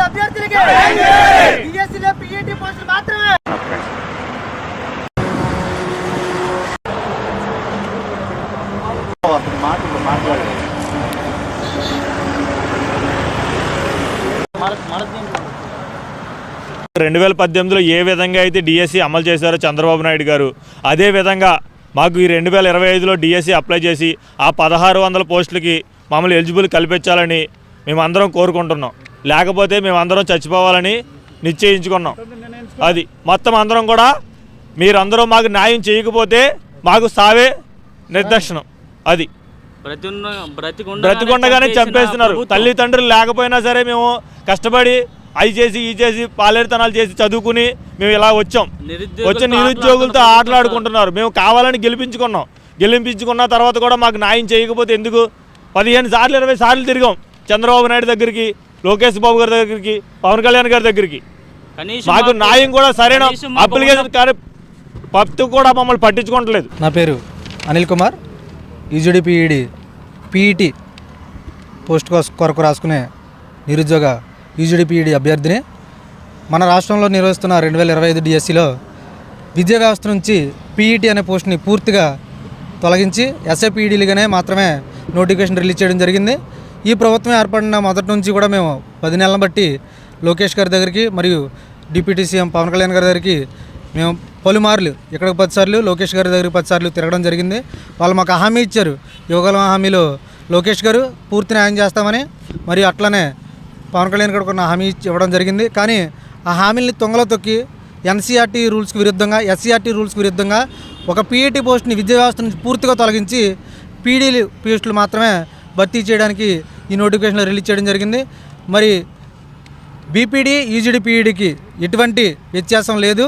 అభ్యర్థులకి పోస్టులు మాత్రమే. మాటలు రెండు వేల పద్దెనిమిదిలో ఏ విధంగా అయితే డిఎస్సి అమలు చేశారో చంద్రబాబు నాయుడు గారు అదే విధంగా మాకు ఈ రెండు వేల ఇరవై ఐదులో డిఎస్సి అప్లై చేసి ఆ పదహారు వందల పోస్టులకి మమ్మల్ని ఎలిజిబుల్ కల్పించాలని మేమందరం కోరుకుంటున్నాం. లేకపోతే మేమందరం చచ్చిపోవాలని నిశ్చయించుకున్నాం. అది. మొత్తం అందరం కూడా మీరందరూ మాకు న్యాయం చేయకపోతే మాకు సావే నిర్దర్శనం. అది. బ్రతికొండగానే చంపేస్తున్నారు. తల్లిదండ్రులు లేకపోయినా సరే మేము కష్టపడి అవి చేసి ఈ చేసి పాలేరుతనాలు చేసి చదువుకుని మేము ఇలా వచ్చాం. వచ్చి నిరుద్యోగులతో ఆటలాడుకుంటున్నారు. మేము కావాలని గెలిపించుకున్నాం. గెలిపించుకున్న తర్వాత కూడా మాకు న్యాయం చేయకపోతే ఎందుకు? పదిహేను సార్లు ఇరవై సార్లు తిరిగాం. చంద్రబాబు నాయుడు దగ్గరికి లోకేష్ బాబు గారి దగ్గరికి పవన్ కళ్యాణ్ గారి దగ్గరికి. మాకు న్యాయం కూడా సరైన అప్లికేషన్ కానీ పత్తు కూడా మమ్మల్ని పట్టించుకోవట్లేదు. నా పేరు అనిల్ కుమార్. ఈజీడీపీఈడి పీఈటీ పోస్ట్ కోస్ కొరకు రాసుకునే నిరుద్యోగ ఈజీడీపీఈడి అభ్యర్థిని మన రాష్ట్రంలో నిర్వహిస్తున్న రెండు వేల ఇరవై ఐదు డిఎస్సిలో విద్యా వ్యవస్థ నుంచి పీఈటీ అనే పోస్ట్ని పూర్తిగా తొలగించి ఎస్ఏపీఈడీలుగానే మాత్రమే నోటిఫికేషన్ రిలీజ్ చేయడం జరిగింది. ఈ ప్రభుత్వం ఏర్పడిన మొదటి నుంచి కూడా మేము పది నెలలను బట్టి లోకేష్ గారి దగ్గరికి మరియు డిప్యూటీ సీఎం పవన్ కళ్యాణ్ గారి దగ్గరికి మేము పలుమార్లు ఇక్కడికి పదిసార్లు లోకేష్ గారి దగ్గరికి పదిసార్లు తిరగడం జరిగింది. వాళ్ళు మాకు హామీ ఇచ్చారు. యువగలం హామీలో లోకేష్ గారు పూర్తి న్యాయం చేస్తామని మరియు అట్లనే పవన్ కళ్యాణ్ గారు కొన్ని హామీ ఇవ్వడం జరిగింది. కానీ ఆ హామీల్ని తొంగలో తొక్కి ఎన్సీఆర్టీ రూల్స్కి విరుద్ధంగా ఎస్సీఆర్టీ రూల్స్కి విరుద్ధంగా ఒక పీఈటీ పోస్ట్ని విద్యా వ్యవస్థ నుంచి పూర్తిగా తొలగించి పీడీలు పోస్టులు మాత్రమే భర్తీ చేయడానికి ఈ నోటిఫికేషన్లో రిలీజ్ చేయడం జరిగింది. మరి బీపీడీ ఈజీడీపీఈడికి ఎటువంటి వ్యత్యాసం లేదు.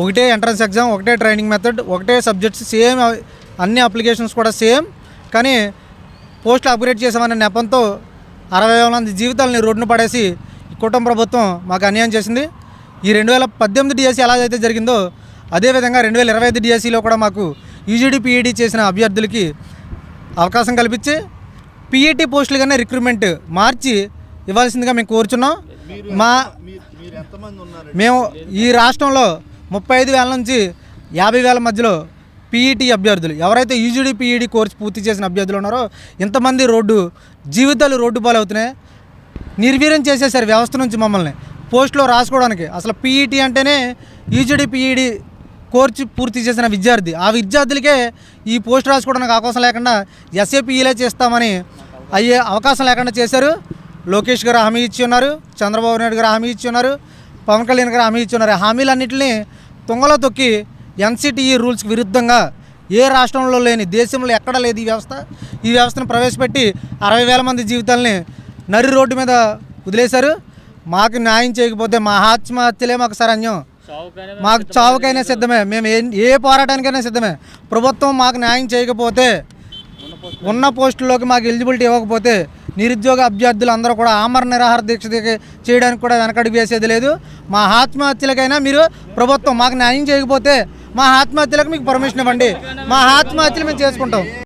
ఒకటే ఎంట్రన్స్ ఎగ్జామ్ ఒకటే ట్రైనింగ్ మెథడ్ ఒకటే సబ్జెక్ట్స్ సేమ్ అన్ని అప్లికేషన్స్ కూడా సేమ్ కానీ పోస్టులు అప్గ్రేడ్ చేసామనే నెపంతో అరవై వేల మంది జీవితాలని రోడ్డును పడేసి కుటుంబ ప్రభుత్వం మాకు అన్యాయం చేసింది. ఈ రెండు వేల పద్దెనిమిది డిఎస్సీ ఎలా అయితే జరిగిందో అదేవిధంగా రెండు వేల ఇరవై ఐదు డిఎస్సీలో కూడా మాకు యూజీడీపీఈడీ చేసిన అభ్యర్థులకి అవకాశం కల్పించి పీఈటీ పోస్టులుగానే రిక్రూట్మెంట్ మార్చి ఇవ్వాల్సిందిగా మేము కోరుచున్నాం. మా మేము ఈ రాష్ట్రంలో ముప్పై ఐదు వేల నుంచి యాభై వేల మధ్యలో పీఈటీ అభ్యర్థులు ఎవరైతే యూజీడీ పీఈడీ కోర్సు పూర్తి చేసిన అభ్యర్థులు ఉన్నారో ఇంతమంది రోడ్డు జీవితాలు రోడ్డు పాలవుతున్నాయి. నిర్వీర్యం చేసేసారు వ్యవస్థ నుంచి మమ్మల్ని పోస్టులో రాసుకోవడానికి. అసలు పీఈటీ అంటేనే యూజీడీ పీఈడీ కోర్సు పూర్తి చేసిన విద్యార్థి. ఆ విద్యార్థులకే ఈ పోస్ట్ రాసుకోవడానికి అవకాశం లేకుండా ఎస్ఏపీఈలే చేస్తామని అయ్యే అవకాశం లేకుండా చేశారు. లోకేష్ గారు హామీ ఇచ్చి ఉన్నారు. చంద్రబాబు నాయుడు గారు హామీ ఇచ్చి ఉన్నారు. పవన్ కళ్యాణ్ గారు హామీ ఇచ్చి ఉన్నారు. హామీలన్నింటినీ తుంగలో తొక్కి ఎన్సిటిఈ రూల్స్కి విరుద్ధంగా ఏ రాష్ట్రంలో లేని దేశంలో ఎక్కడ లేదు ఈ వ్యవస్థ. ఈ వ్యవస్థను ప్రవేశపెట్టి అరవై వేల మంది జీవితాలని నరి రోడ్డు మీద వదిలేశారు. మాకు న్యాయం చేయకపోతే మా ఆత్మహత్యలే మాకు సరణ్యం మాకు చావుకైనా సిద్ధమే. మేము ఏ ఏ పోరాటానికైనా సిద్ధమే. ప్రభుత్వం మాకు న్యాయం చేయకపోతే ఉన్న పోస్టుల్లోకి మాకు ఎలిజిబిలిటీ ఇవ్వకపోతే నిరుద్యోగ అభ్యర్థులు అందరూ కూడా ఆమరణ నిరాహార దీక్ష చేయడానికి కూడా వెనకడుగు వేసేది లేదు. మా ఆత్మహత్యలకైనా మీరు ప్రభుత్వం మాకు న్యాయం చేయకపోతే మా ఆత్మహత్యలకు మీకు పర్మిషన్ ఇవ్వండి. మా ఆత్మహత్యలు మేము చేసుకుంటాం.